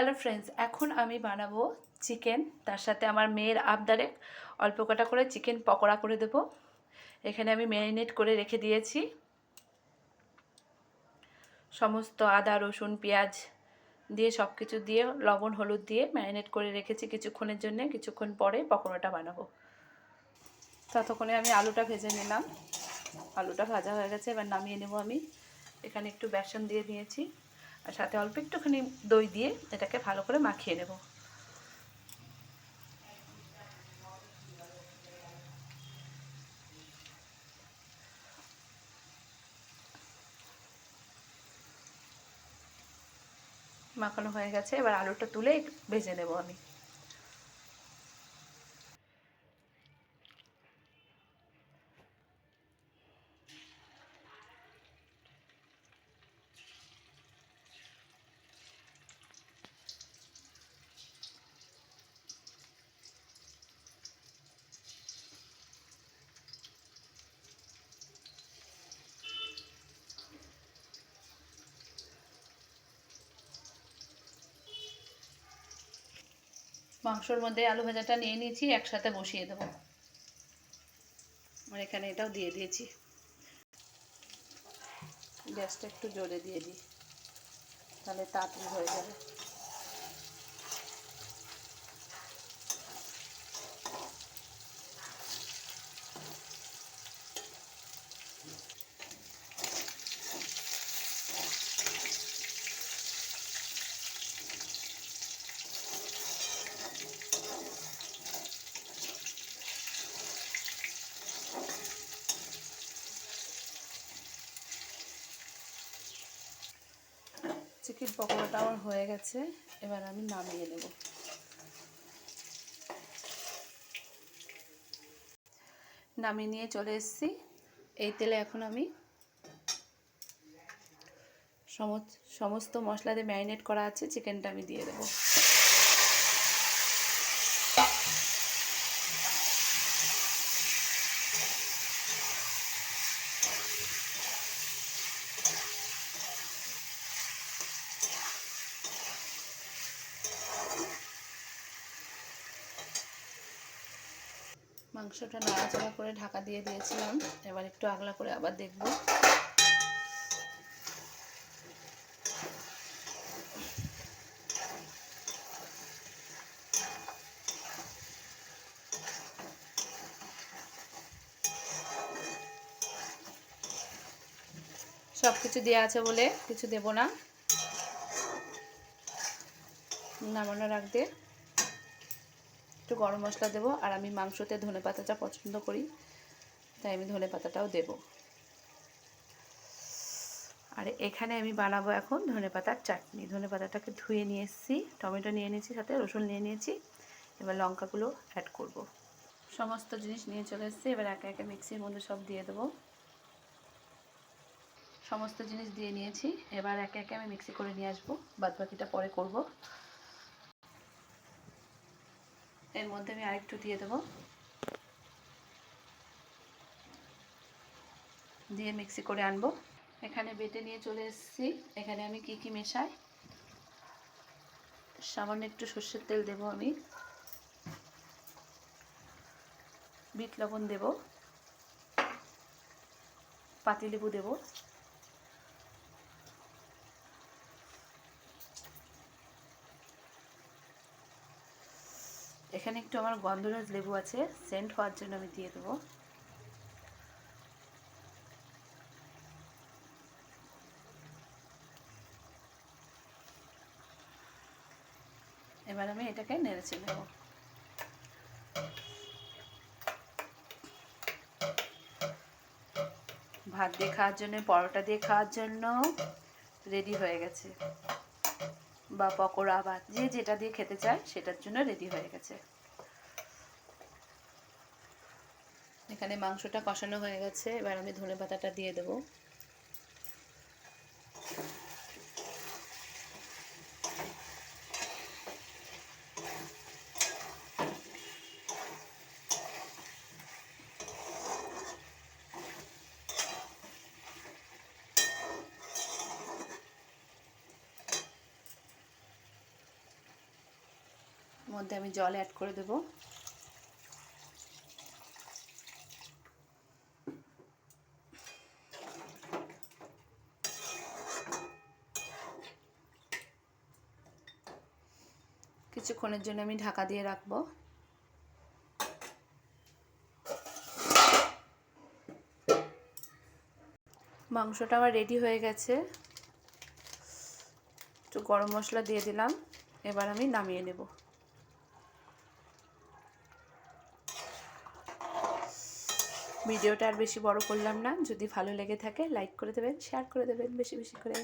Hello friends এখন আমি বানাবো চিকেন তার সাথে আমার মেয়ের আবদারে অল্প কটা করে চিকেন পকোড়া করে দেব। এখানে আমি ম্যারিনেট করে রেখে দিয়েছি। সমস্ত আদা, রসুন, পেঁয়াজ দিয়ে সব কিছু দিয়ে, লবণ, হলুদ দিয়ে ম্যারিনেট করে রেখেছি কিছুক্ষণের জন্য। কিছুক্ষণ পরে পকোড়াটা বানাবো। ততক্ষণে আমি আলুটা ভেজে নিলাম। আলুটা ভাজা হয়ে গেছে। এবার নামিয়ে নেব আমি। এখানে একটু বেসন দিয়ে দিয়েছি। আর সাথে অল্প একটুখানি দই দিয়ে এটাকে ভালো করে মাখিয়ে নেব। মাখানো হয়ে গেছে, এবার আলুটা তুলে ভেজে নেব আমি। মাংসর মধ্যে আলু ভাজাটা নিয়ে নিয়েছি, একসাথে বসিয়ে দেবো। আর এখানে এটাও দিয়ে দিয়েছি। গ্যাসটা একটু জোরে দিয়ে দিই, তাহলে তাড়াতাড়ি হয়ে যাবে। চিকেন পকোড়াটা আমার হয়ে গেছে। এবার আমি নামিয়ে নেব। নামিয়ে নিয়ে চলে এসেছি। এই তেলে এখন আমি সমস্ত মশলা দিয়ে ম্যারিনেট করা আছে, চিকেনটা আমি দিয়ে দেবো। মাংসটা নাড়াচাড়া করে ঢাকা দিয়ে দিয়েছিলাম। এবার একটু আগলা করে আবার দেখব। সব কিছু দেওয়া আছে বলে কিছু দেব না। নামানোর আগ দিয়ে। একটু গরম মশলা দেবো, আর আমি মাংসতে ধনে পাতাটা পছন্দ করি, তাই আমি ধনে পাতাটাও দেব। আর এখানে আমি বানাবো এখন ধনে পাতার চাটনি। ধনে পাতাটাকে ধুয়ে নিয়ে এসেছি, টমেটো নিয়ে নিয়েছি সাথে, রসুন নিয়ে নিয়েছি, এবার লঙ্কাগুলো অ্যাড করব। সমস্ত জিনিস নিয়ে চলে এসেছি, এবার একে একে মিক্সির মধ্যে সব দিয়ে দেবো। সমস্ত জিনিস দিয়ে নিয়েছি, এবার একে একে আমি মিক্সি করে নিয়ে আসব বাদ বাকিটা পরে করব। এর মধ্যে আমি আরেকটু দিয়ে দেবো। দিয়ে মিক্সি করে আনব। এখানে বেটে নিয়ে চলে এসেছি। এখানে আমি কি কি মেশাই? সামান্য একটু সর্ষের তেল দেব আমি। বিট লবণ দেব। পাতিলেবু দেব। এখানে একটু আমার গন্ধরাজ লেবু আছে সেন্ট হওয়ার জন্য আমি দিয়ে দেবো। এবার আমি এটাকে নেড়েছে নেব। ভাত দিয়ে খাওয়ার জন্য, পরোটা দিয়ে খাওয়ার জন্য রেডি হয়ে গেছে। বা পকোড়া বা যে যেটা দিয়ে খেতে চায়, সেটার জন্য রেডি হয়ে গেছে। এখানে মাংসটা কষানো হয়ে গেছে। এবার আমি ধনে পাতাটা দিয়ে দেবো। মধ্যে আমি জল অ্যাড করে দেবো। কিছুক্ষণের জন্য আমি ঢাকা দিয়ে রাখব। মাংসটা আমার রেডি হয়ে গেছে। একটু গরম মশলা দিয়ে দিলাম। এবার আমি নামিয়ে নেব। ভিডিওটা আর বেশি বড় করলাম না। যদি ভালো লেগে থাকে লাইক করে দেবেন শেয়ার করে দেবেন, বেশি বেশি করে।